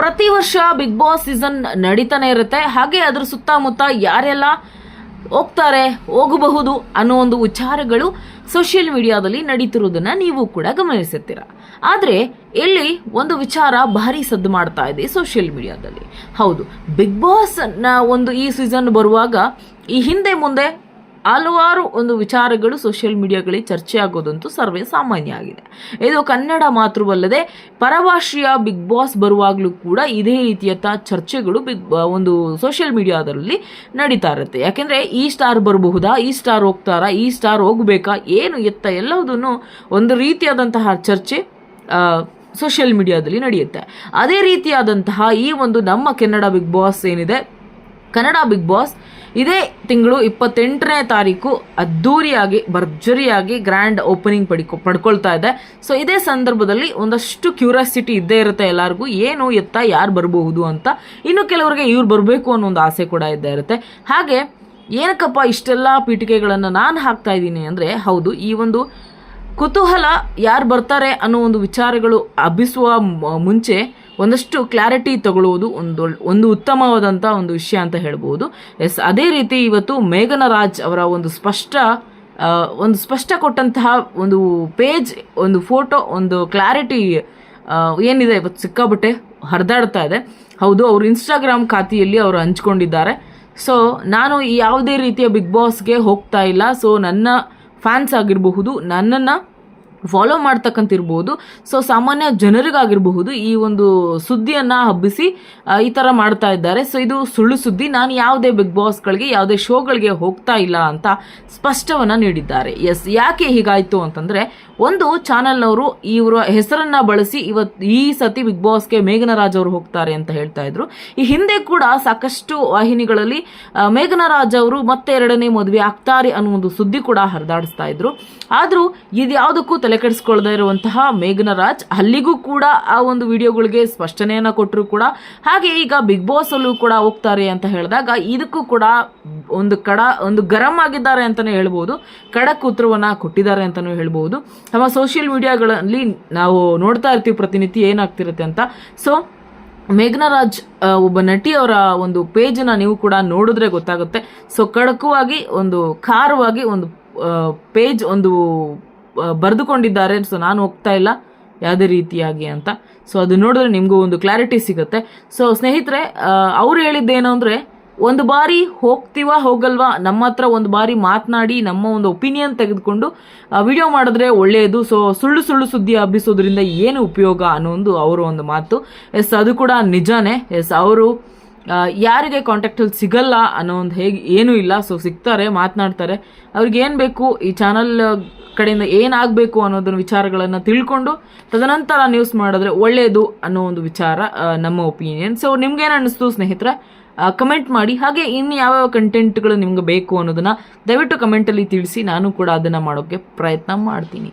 ಪ್ರತಿ ವರ್ಷ big boss season ನಡೀತಾನೆ ಇರುತ್ತೆ. ಹಾಗೆ ಅದ್ರ ಸುತ್ತಮುತ್ತ ಯಾರೆಲ್ಲ ಹೋಗ್ತಾರೆ, ಹೋಗಬಹುದು ಅನ್ನೋ ಒಂದು ವಿಚಾರಗಳು ಸೋಷಿಯಲ್ ಮೀಡಿಯಾದಲ್ಲಿ ನಡೀತಿರುವುದನ್ನ ನೀವು ಕೂಡ ಗಮನಿಸುತ್ತೀರ. ಆದರೆ ಇಲ್ಲಿ ಒಂದು ವಿಚಾರ ಭಾರಿ ಸದ್ದು ಮಾಡ್ತಾ ಇದೆ ಸೋಷಿಯಲ್ ಮೀಡಿಯಾದಲ್ಲಿ ಹೌದು, ಬಿಗ್ ಬಾಸ್ನ ಒಂದು ಈ ಸೀಸನ್ ಬರುವಾಗ ಈ ಹಿಂದೆ ಮುಂದೆ ಹಲವಾರು ಒಂದು ವಿಚಾರಗಳು ಸೋಷಿಯಲ್ ಮೀಡಿಯಾಗಳಲ್ಲಿ ಚರ್ಚೆ ಆಗೋದಂತೂ ಸರ್ವೇ ಸಾಮಾನ್ಯ ಆಗಿದೆ. ಇದು ಕನ್ನಡ ಮಾತ್ರವಲ್ಲದೆ ಪರಭಾಷೆಯ ಬಿಗ್ ಬಾಸ್ ಬರುವಾಗಲೂ ಕೂಡ ಇದೇ ರೀತಿಯತ್ತ ಚರ್ಚೆಗಳು ಬಿಗ್ ಒಂದು ಸೋಷಿಯಲ್ ಮೀಡಿಯಾದಲ್ಲಿ ನಡೀತಾ ಇರುತ್ತೆ. ಯಾಕೆಂದರೆ ಈ ಸ್ಟಾರ್ ಬರಬಹುದಾ, ಈ ಸ್ಟಾರ್ ಹೋಗ್ತಾರಾ, ಈ ಸ್ಟಾರ್ ಹೋಗಬೇಕಾ, ಏನು ಎತ್ತ ಎಲ್ಲವುದನ್ನು ಒಂದು ರೀತಿಯಾದಂತಹ ಚರ್ಚೆ ಸೋಷಿಯಲ್ ಮೀಡಿಯಾದಲ್ಲಿ ನಡೆಯುತ್ತೆ. ಅದೇ ರೀತಿಯಾದಂತಹ ಈ ಒಂದು ನಮ್ಮ ಕನ್ನಡ ಬಿಗ್ ಬಾಸ್ ಏನಿದೆ ಕನ್ನಡ ಬಿಗ್ ಬಾಸ್ ಇದೇ ತಿಂಗಳು ಇಪ್ಪತ್ತೆಂಟನೇ ತಾರೀಕು ಅದ್ದೂರಿಯಾಗಿ, ಭರ್ಜರಿಯಾಗಿ ಗ್ರ್ಯಾಂಡ್ ಓಪನಿಂಗ್ ಪಡಿಕೊ, ಪಡ್ಕೊಳ್ತಾ ಇದೆ. ಸೊ ಇದೇ ಸಂದರ್ಭದಲ್ಲಿ ಒಂದಷ್ಟು ಕ್ಯೂರಿಯಾಸಿಟಿ ಇದ್ದೇ ಇರುತ್ತೆ ಎಲ್ಲರಿಗೂ. ಏನು ಎತ್ತ, ಯಾರು ಬರಬಹುದು ಅಂತ. ಇನ್ನು ಕೆಲವರಿಗೆ ಇವ್ರು ಬರಬೇಕು ಅನ್ನೋ ಒಂದು ಆಸೆ ಕೂಡ ಇದ್ದೇ ಇರುತ್ತೆ. ಹಾಗೆ, ಏನಕ್ಕಪ್ಪ ಇಷ್ಟೆಲ್ಲ ಪೀಠಿಕೆಗಳನ್ನು ನಾನು ಹಾಕ್ತಾ ಇದ್ದೀನಿ ಅಂದರೆ, ಹೌದು, ಈ ಒಂದು ಕುತೂಹಲ ಯಾರು ಬರ್ತಾರೆ ಅನ್ನೋ ಒಂದು ವಿಚಾರಗಳು ಹಬ್ಬಿಸುವ ಮುಂಚೆ ಒಂದಷ್ಟು ಕ್ಲಾರಿಟಿ ತಗೊಳ್ಳುವುದು ಒಂದು ಒಂದು ಉತ್ತಮವಾದಂಥ ಒಂದು ವಿಷಯ ಅಂತ ಹೇಳ್ಬೋದು. ಎಸ್, ಅದೇ ರೀತಿ ಇವತ್ತು ಮೇಘನ ರಾಜ್ ಅವರ ಒಂದು ಸ್ಪಷ್ಟ ಒಂದು ಸ್ಪಷ್ಟ ಕೊಟ್ಟಂತಹ ಒಂದು ಪೇಜ್ ಒಂದು ಫೋಟೋ ಒಂದು ಕ್ಲಾರಿಟಿ ಏನಿದೆ ಇವತ್ತು ಸಿಕ್ಕಾಬಟ್ಟೆ ಹರಿದಾಡ್ತಾ ಇದೆ. ಹೌದು, ಅವರು ಇನ್ಸ್ಟಾಗ್ರಾಮ್ ಖಾತೆಯಲ್ಲಿ ಅವರು ಹಂಚ್ಕೊಂಡಿದ್ದಾರೆ. ಸೊ ನಾನು ಯಾವುದೇ ರೀತಿಯ ಬಿಗ್ ಬಾಸ್ಗೆ ಹೋಗ್ತಾ ಇಲ್ಲ. ಸೊ ನನ್ನ ಫ್ಯಾನ್ಸ್ ಆಗಿರಬಹುದು, ನನ್ನನ್ನು ಫಾಲೋ ಮಾಡ್ತಕ್ಕಂತಿರ್ಬೋದು. ಸೊ ಸಾಮಾನ್ಯ ಜನರಿಗಾಗಿರಬಹುದು ಈ ಒಂದು ಸುದ್ದಿಯನ್ನು ಹಬ್ಬಿಸಿ ಈ ಥರ ಮಾಡ್ತಾ ಇದ್ದಾರೆ. ಸೊ ಇದು ಸುಳ್ಳು ಸುದ್ದಿ. ನಾನು ಯಾವುದೇ ಬಿಗ್ ಬಾಸ್ಗಳಿಗೆ ಯಾವುದೇ ಶೋಗಳಿಗೆ ಹೋಗ್ತಾ ಇಲ್ಲ ಅಂತ ಸ್ಪಷ್ಟವನ್ನು ನೀಡಿದ್ದಾರೆ. ಎಸ್ ಯಾಕೆ ಹೀಗಾಯಿತು ಅಂತಂದರೆ, ಒಂದು ಚಾನಲ್ನವರು ಇವರ ಹೆಸರನ್ನ ಬಳಸಿ ಇವತ್ತು ಈ ಸತಿ ಬಿಗ್ ಬಾಸ್ಗೆ ಮೇಘನರಾಜ್ ಅವರು ಹೋಗ್ತಾರೆ ಅಂತ ಹೇಳ್ತಾ ಇದ್ರು. ಈ ಹಿಂದೆ ಕೂಡ ಸಾಕಷ್ಟು ವಾಹಿನಿಗಳಲ್ಲಿ ಮೇಘನರಾಜ್ ಅವರು ಮತ್ತೆ ಎರಡನೇ ಮದುವೆ ಆಗ್ತಾರೆ ಅನ್ನೋ ಒಂದು ಸುದ್ದಿ ಕೂಡ ಹರಿದಾಡಿಸ್ತಾ ಇದ್ರು. ಆದರೂ ಇದು ಯಾವುದಕ್ಕೂ ತಲೆ ಕೆಡಿಸ್ಕೊಳ್ದೇ ಇರುವಂತಹ ಮೇಘನರಾಜ್ ಅಲ್ಲಿಗೂ ಕೂಡ ಆ ಒಂದು ವಿಡಿಯೋಗಳಿಗೆ ಸ್ಪಷ್ಟನೆಯನ್ನ ಕೊಟ್ಟರು ಕೂಡ. ಹಾಗೆ ಈಗ ಬಿಗ್ ಬಾಸ್ ಅಲ್ಲೂ ಕೂಡ ಹೋಗ್ತಾರೆ ಅಂತ ಹೇಳಿದಾಗ ಇದಕ್ಕೂ ಕೂಡ ಒಂದು ಕಡ, ಒಂದು ಗರಂ ಆಗಿದ್ದಾರೆ ಅಂತಲೇ ಹೇಳ್ಬೋದು. ಖಡಕ್ ಉತ್ತರವನ್ನು ಕೊಟ್ಟಿದ್ದಾರೆ ಅಂತಲೂ ಹೇಳ್ಬೋದು. ನಮ್ಮ ಸೋಷಿಯಲ್ ಮೀಡಿಯಾಗಳಲ್ಲಿ ನಾವು ನೋಡ್ತಾ ಇರ್ತೀವಿ ಪ್ರತಿನಿತ್ಯ ಏನಾಗ್ತಿರುತ್ತೆ ಅಂತ. ಸೊ ಮೇಘನರಾಜ್ ಒಬ್ಬ ನಟಿ ಅವರ ಒಂದು ಪೇಜನ್ನ ನೀವು ಕೂಡ ನೋಡಿದ್ರೆ ಗೊತ್ತಾಗುತ್ತೆ. ಸೊ ಕಡಕುವಾಗಿ ಒಂದು, ಖಾರವಾಗಿ ಒಂದು ಪೇಜ್ ಒಂದು ಬರೆದುಕೊಂಡಿದ್ದಾರೆ. ಸೊ ನಾನು ಹೋಗ್ತಾ ಇಲ್ಲ. ಯಾವುದೇ ರೀತಿಯಾಗಿ ಅಂತ. ಸೊ ಅದು ನೋಡಿದ್ರೆ ನಿಮಗೂ ಒಂದು ಕ್ಲಾರಿಟಿ ಸಿಗುತ್ತೆ. ಸೊ ಸ್ನೇಹಿತರೆ ಅವ್ರು ಹೇಳಿದ್ದೇನು ಅಂದರೆ, ಒಂದು ಬಾರಿ ಹೋಗ್ತೀವ, ಹೋಗಲ್ವಾ, ನಮ್ಮ ಹತ್ರ ಒಂದು ಬಾರಿ ಮಾತನಾಡಿ, ನಮ್ಮ ಒಂದು ಒಪಿನಿಯನ್ ತೆಗೆದುಕೊಂಡು ವಿಡಿಯೋ ಮಾಡಿದ್ರೆ ಒಳ್ಳೆಯದು ಸೊ ಸುಳ್ಳು ಸುಳ್ಳು ಸುದ್ದಿ ಹಬ್ಬಿಸೋದ್ರಿಂದ ಏನು ಉಪಯೋಗ ಅನ್ನೋ ಒಂದು ಅವರ ಒಂದು ಮಾತು. ಎಸ್ ಅದು ಕೂಡ ನಿಜಾನೇ. ಎಸ್ ಅವರು ಯಾರಿಗೆ ಕಾಂಟ್ಯಾಕ್ಟಲ್ಲಿ ಸಿಗಲ್ಲ ಅನ್ನೋ ಒಂದು ಹೇಗೆ ಏನೂ ಇಲ್ಲ. ಸೊ ಸಿಗ್ತಾರೆ, ಮಾತನಾಡ್ತಾರೆ. ಅವ್ರಿಗೆ ಏನು ಬೇಕು? ಈ ಚಾನಲ್ ಕಡೆಯಿಂದ ಏನಾಗಬೇಕು ಅನ್ನೋದನ್ನ ವಿಚಾರಗಳನ್ನು ತಿಳ್ಕೊಂಡು, ತದನಂತರ ನ್ಯೂಸ್ ಮಾಡಿದ್ರೆ ಒಳ್ಳೆಯದು ಅನ್ನೋ ಒಂದು ವಿಚಾರ ನಮ್ಮ ಒಪಿನಿಯನ್ ಸೊ ನಿಮ್ಗೇನು ಅನ್ನಿಸ್ತು ಸ್ನೇಹಿತರೆ? ಕಮೆಂಟ್ ಮಾಡಿ. ಹಾಗೆ ಇನ್ನು ಯಾವ್ಯಾವ ಕಂಟೆಂಟ್ಗಳು ನಿಮ್ಗೆ ಬೇಕು ಅನ್ನೋದನ್ನ ದಯವಿಟ್ಟು ಕಮೆಂಟಲ್ಲಿ ತಿಳಿಸಿ. ನಾನು ಕೂಡ ಅದನ್ನು ಮಾಡೋಕ್ಕೆ ಪ್ರಯತ್ನ ಮಾಡ್ತೀನಿ.